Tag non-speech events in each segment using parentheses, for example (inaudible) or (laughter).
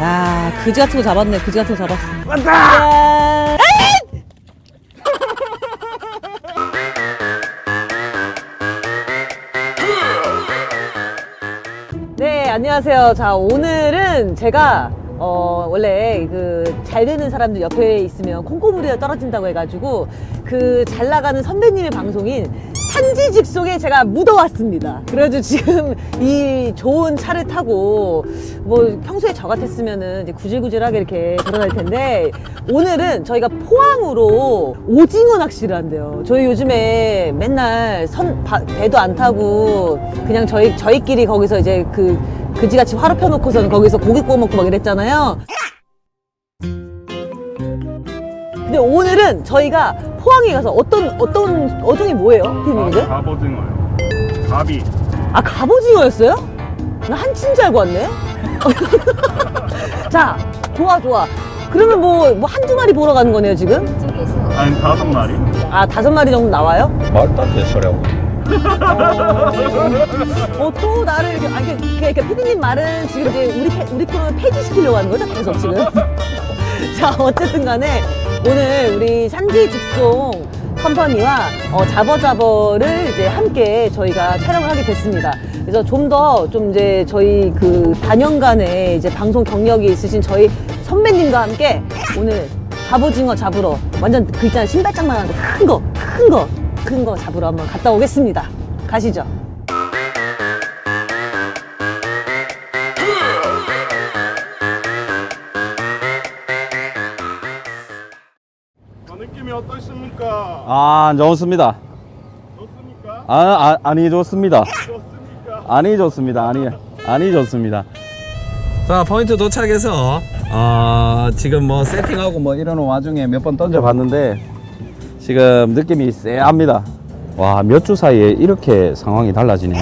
야, 그지 같은 거 잡았네. 그지 같은 거 잡았어. 왔다! 네, 안녕하세요. 자, 오늘은 제가 어, 원래 그 잘 되는 사람들 옆에 있으면 콩고물이 떨어진다고 해가지고 그 잘 나가는 선배님의 방송인 산지 직송에 제가 묻어왔습니다. 그래가지고 지금 이 좋은 차를 타고 뭐 평소에 저 같았으면은 이제 구질구질하게 이렇게 돌아다닐 텐데 오늘은 저희가 포항으로 오징어 낚시를 한대요. 저희 요즘에 맨날 선, 바- 배도 안 타고 그냥 저희, 저희끼리 거기서 이제 그 그지같이 화로 펴놓고서는 거기서 고기 구워 먹고 막 이랬잖아요. 근데 오늘은 저희가 포항에 가서 어떤 어떤 어종이 뭐예요, 피디님들? 갑오징어요. 갑이. 아 갑오징어였어요? 나 한치인 줄 알고 왔네. (laughs) 자, 좋아 좋아. 그러면 뭐, 뭐 한두 마리 보러 가는 거네요 지금? 아니 다섯 마리. 아 다섯 마리 정도 나와요? 말도 안 되는 소리하고 (laughs) 어 또 나를 이렇게 아니 그러니까, 그러니까 피디님 말은 지금 이제 우리 패- 우리 프로를 폐지시키려고 하는 거죠 계속 지금. (laughs) 자 어쨌든 간에 오늘 우리 산지 직송 컴퍼니와 어, 자버자버를 이제 함께 저희가 촬영을 하게 됐습니다. 그래서 좀더좀 이제 저희 그 단연간의 이제 방송 경력이 있으신 저희 선배님과 함께 오늘 갑오징어 잡으러 완전 그 있잖아요 신발장만 한데 큰 거, 큰 거, 큰 거 잡으러 한번 갔다 오겠습니다. 가시죠. 느낌이 어떠십니까? 아 좋습니다 좋습니까? 아, 아 아니 좋습니다 좋습니까? 아니 좋습니다 아니 아니 좋습니다 자 포인트 도착해서 어, 지금 뭐 세팅하고 뭐 이러는 와중에 몇 번 던져 봤는데 지금 느낌이 쎄합니다 와 몇 주 사이에 이렇게 상황이 달라지네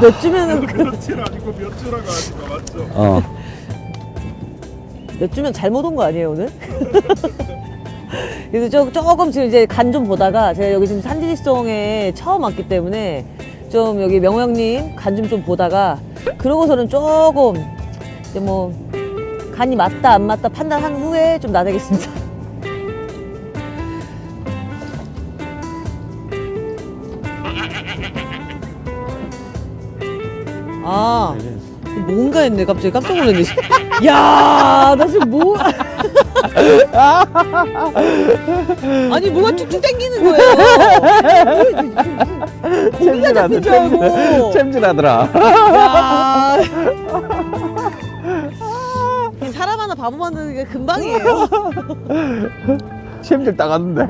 몇 주면은 그- 며칠 아니고 몇 주라고 하니까 맞죠? 어 몇 주면 잘못 온 거 아니에요 오늘? (laughs) 그래서 조, 조금 지금 이제 간 좀 보다가 제가 여기 지금 산지지송에 처음 왔기 때문에 좀 여기 명호 형님 간 좀 좀 보다가 그러고서는 조금 이제 뭐 간이 맞다 안 맞다 판단한 후에 좀 나대겠습니다. (laughs) 아 뭔가 했네 갑자기 깜짝 놀랐네 (laughs) 야나 지금 뭐 (laughs) 아니 뭐가 툭툭 당기는 거예요? 고기가 잡힌 줄 알고. 챔질하더라. 야. 이 사람 하나 바보 만드는 게 금방이에요. 챔질 따갔는데.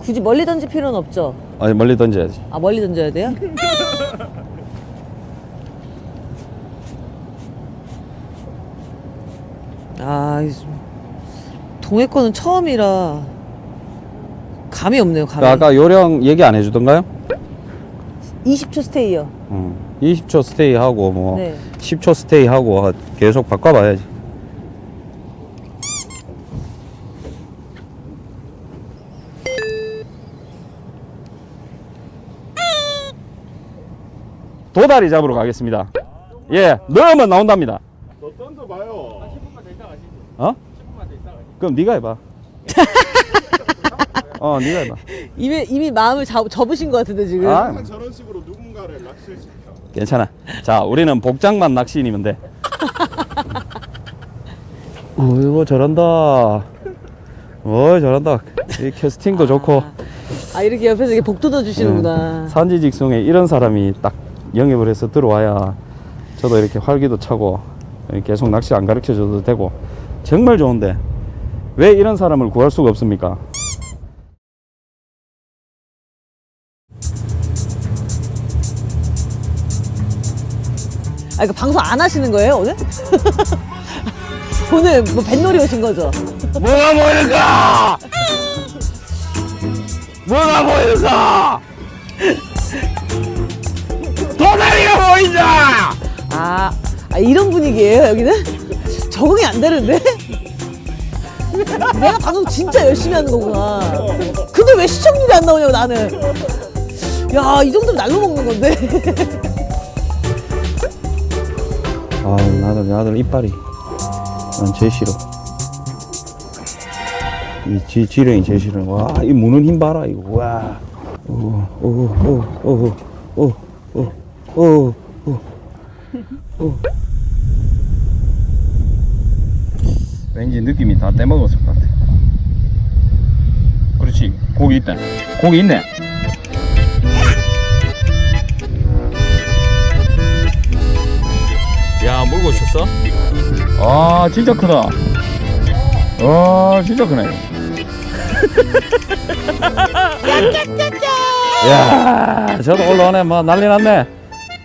굳이 멀리 던질 필요는 없죠? 아니 멀리 던져야지. 아 멀리 던져야 돼요? (laughs) 아 이- 동해 거는 처음이라 감이 없네요 감이 그 아까 요령 얘기 안 해주던가요? 20초 스테이요 음, 20초 스테이 하고 뭐 네. 10초 스테이 하고 계속 바꿔봐야지. 도다리 잡으러 가겠습니다. 예, 넣으면 나온답니다. 너 던져봐요. 어? 그럼 네가 해봐. (laughs) 어, 네가 해봐. 이미 이미 마음을 잡, 접으신 것 같은데 지금 아. 항상 저런 식으로 누군가를 낚시시켜. 괜찮아. 자, 우리는 복장만 낚시인이면 돼. (laughs) 어이구, 잘한다. 어이, 잘한다. 이 캐스팅도 좋고. 아 이렇게 옆에서 이렇게 복 돋아 주시는구나 산지 직송에 이런 사람이 딱 영입을 해서 들어와야 저도 이렇게 활기도 차고 계속 낚시 안 가르쳐 줘도 되고 정말 좋은데 왜 이런 사람을 구할 수가 없습니까? 아 이거 방송 안 하시는 거예요 오늘? (laughs) 오늘 뭐 뱃놀이 오신 거죠? 뭐가 보일까? 뭐가 보일까? 도다리가 보인다! 아, 아, 이런 분위기예요 여기는? 적응이 안 되는데? 내가 방송 진짜 열심히 하는 거구나. 근데 왜 시청률이 안 나오냐고 나는. 야, 이 정도면 날로 먹는 건데. 아내 아들 이빨이 난 제일 싫어 이 지, 지렁이 제일 싫어 와 이 무는 힘 봐라 이거 와 오 오 오 오 오 오 오 오 오 왠지 느낌이 다 떼먹었을 것 같아. 그렇지. 고기 있다. 고기 있네. 야 물고 있었어? 아 진짜 크다. 아 진짜 크네. 야 저도 올라오네. 뭐 난리 났네.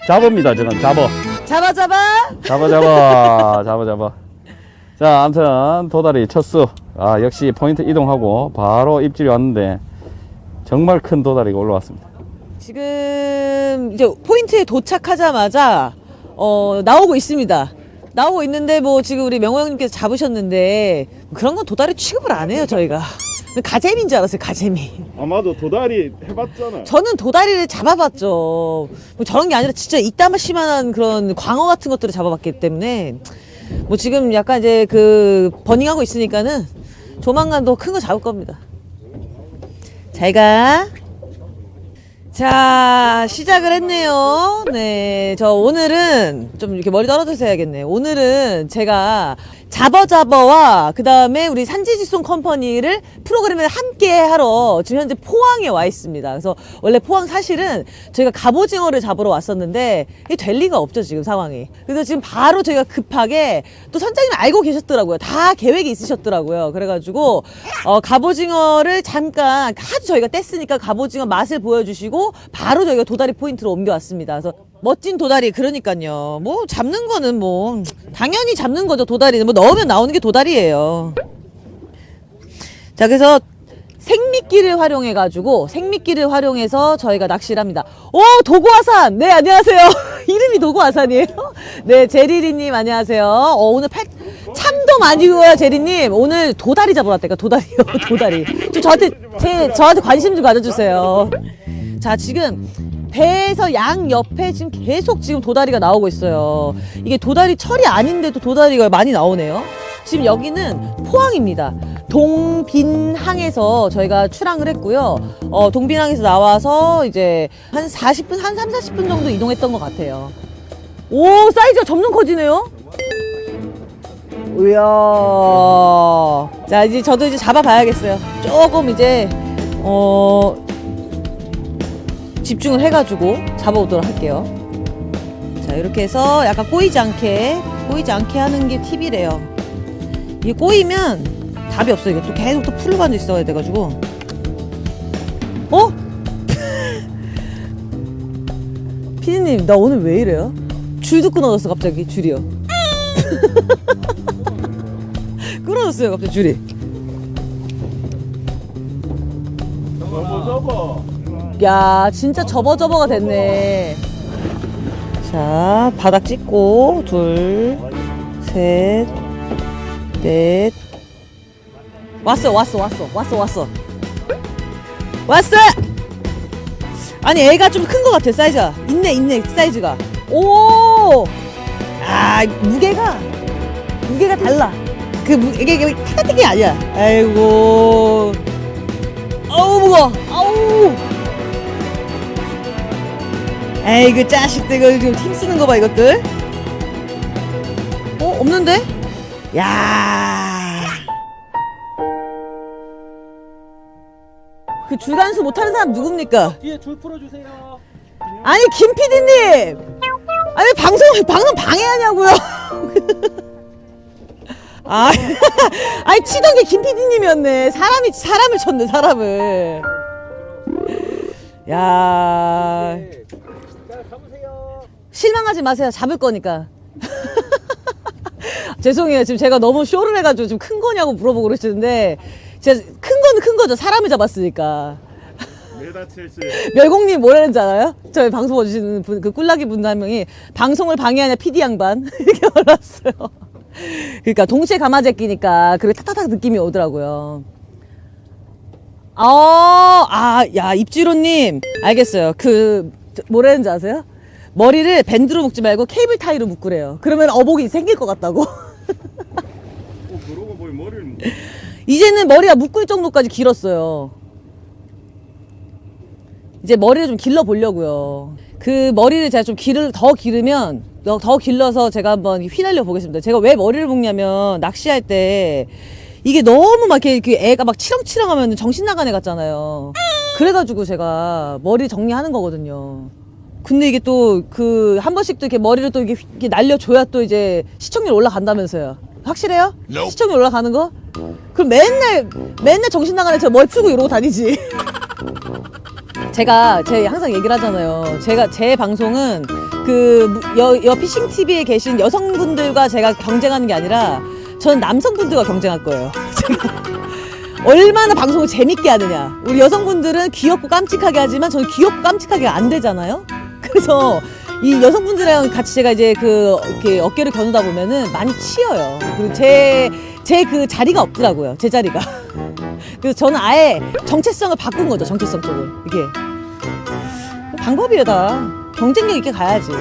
잡읍니다 저는. 잡어. 잡아, 잡아. 잡아 잡아 잡아 잡아 자 아무튼 도다리 첫수 아 역시 포인트 이동하고 바로 입질이 왔는데 정말 큰 도다리가 올라왔습니다 지금 이제 포인트에 도착하자마자 어, 나오고 있습니다. 나오고 있는데 뭐 지금 우리 명호 형님께서 잡으셨는데 그런 건 도다리 취급을 안 해요 저희가. 가재미인 줄 알았어요 가재미. 아마도 도다리 해봤잖아. 저는 도다리를 잡아봤죠. 뭐 저런 게 아니라 진짜 이따마시만한 그런 광어 같은 것들을 잡아봤기 때문에 뭐 지금 약간 이제 그 버닝하고 있으니까는 조만간 더 큰 거 잡을 겁니다. 잘 가. 자, 시작을 했네요. 네. 저 오늘은 좀 이렇게 머리 떨어져서 해야겠네. 오늘은 제가 잡어잡어와 그 다음에 우리 산지지송 컴퍼니를 프로그램을 함께 하러 지금 현재 포항에 와 있습니다. 그래서 원래 포항 사실은 저희가 갑오징어를 잡으러 왔었는데 이게 될 리가 없죠, 지금 상황이. 그래서 지금 바로 저희가 급하게 또 선장님 알고 계셨더라고요. 다 계획이 있으셨더라고요. 그래가지고 어, 갑오징어를 잠깐 하도 저희가 뗐으니까 갑오징어 맛을 보여주시고 바로 저희가 도다리 포인트로 옮겨왔습니다. 그래서 멋진 도다리 그러니까요. 뭐 잡는 거는 뭐 당연히 잡는 거죠. 도다리는 뭐 넣으면 나오는 게 도다리예요. 자 그래서 생미끼를 활용해 가지고 생미끼를 활용해서 저희가 낚시를 합니다. 오 도구화산 네 안녕하세요. (laughs) 이름이 도구화산이에요. 네 제리리님 안녕하세요. 어, 오늘 팔 참돔 아니고요 제리님 오늘 도다리 잡으러 왔다니까 도다리요 (laughs) 도다리. 좀 저한테 제 저한테 관심 좀 가져주세요. 자 지금 배에서 양 옆에 지금 계속 지금 도다리가 나오고 있어요. 이게 도다리 철이 아닌데도 도다리가 많이 나오네요. 지금 여기는 포항입니다. 동빈항에서 저희가 출항을 했고요. 어, 동빈항에서 나와서 이제 한 40분, 한 3, 40분 정도 이동했던 것 같아요. 오, 사이즈가 점점 커지네요. 이야. 자, 이제 저도 이제 잡아봐야겠어요. 조금 이제, 어, 집중을 해가지고 잡아오도록 할게요. 자, 이렇게 해서 약간 꼬이지 않게, 꼬이지 않게 하는 게 팁이래요. 이게 꼬이면 답이 없어. 이게 또 계속 또 앉아 있어야 돼가지고. 어? (laughs) 피디님, 나 오늘 왜 이래요? 줄도 끊어졌어, 갑자기, 줄이요. (laughs) 끊어졌어요, 갑자기 줄이. 접어. 야, 진짜 접어 접어가 됐네. 자, 바닥 찍고, 둘, 셋, 넷. 왔어, 왔어, 왔어, 왔어, 왔어. 왔어! 아니, 애가 좀 큰 것 같아, 사이즈가. 있네, 있네, 사이즈가. 오! 아, 무게가, 무게가 달라. 그 무게, 이게 타가틱이 아니야. 아이고. 아우, 무거워. 아우! 에이 그 자식들 이거 지금 힘 쓰는 거 봐 이것들. 어 없는데? 야그 그 줄간수 못하는 사람 누굽니까? 뒤에 줄 풀어주세요. 아니 김 PD님! 아니 방송 방송 방해하냐고요? (laughs) 아 (laughs) 아니 치던 게 김 PD님이었네. 사람이 사람을 쳤네 사람을. 야. 자, 가보세요. 실망하지 마세요. 잡을 거니까. (laughs) 죄송해요. 지금 제가 너무 쇼를 해가지고 좀 큰 거냐고 물어보고 그러시는데, 진짜 큰 거는 큰 거죠. 사람을 잡았으니까. 메다 70. 멸공님 뭐라는지 알아요? 저희 방송 봐주시는 분, 그 꿀락이 분한 명이 방송을 방해하냐 PD 양반. (laughs) 이렇게 올랐어요. 그러니까 동시에 가마제 끼니까 그게 탁탁탁 느낌이 오더라고요. 아, 아, 야, 입지로님. 알겠어요. 그, 뭐라는지 아세요? 머리를 밴드로 묶지 말고 케이블 타이로 묶으래요. 그러면 어복이 생길 것 같다고. 어, 그러고 보니 머리를 뭐- 이제는 머리가 묶을 정도까지 길었어요. 이제 머리를 좀 길러 보려고요. 그 머리를 제가 좀 길을 더 기르면 더- 더 길러서 제가 한번 휘날려 보겠습니다. 제가 왜 머리를 묶냐면 낚시할 때 이게 너무 막 이렇게 애가 막 치렁치렁하면 정신 나간 애 같잖아요. 그래가지고 제가 머리 정리하는 거거든요. 근데 이게 또 그 한 번씩 또 이렇게 머리를 또 이렇게, 이렇게 날려줘야 또 이제 시청률 올라간다면서요. 확실해요? 시청률 올라가는 거? 그럼 맨날 맨날 정신 나가는 저 머리 풀고 이러고 다니지. (laughs) 제가 제 항상 얘기를 하잖아요. 제가 제 방송은 그여 여 피싱 TV에 계신 여성분들과 제가 경쟁하는 게 아니라 저는 남성분들과 경쟁할 거예요. 제가 (laughs) 얼마나 방송을 재밌게 하느냐. 우리 여성분들은 귀엽고 깜찍하게 하지만 저는 귀엽고 깜찍하게 안 되잖아요. 그래서 이 여성분들이랑 같이 제가 이제 그 이렇게 어깨를 겨누다 보면은 많이 치여요. 그리고 제 제 그 자리가 없더라고요. 제 자리가. (laughs) 그래서 저는 아예 정체성을 바꾼 거죠. 정체성 쪽을 이게 방법이에요 다. 경쟁력 있게 가야지.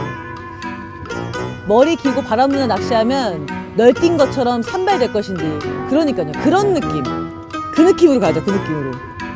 머리 길고 바람 부는 낚시하면 널뛴 것처럼 산발될 것인지 그러니까요. 그런 느낌. 그 느낌으로 가죠. 그 느낌으로.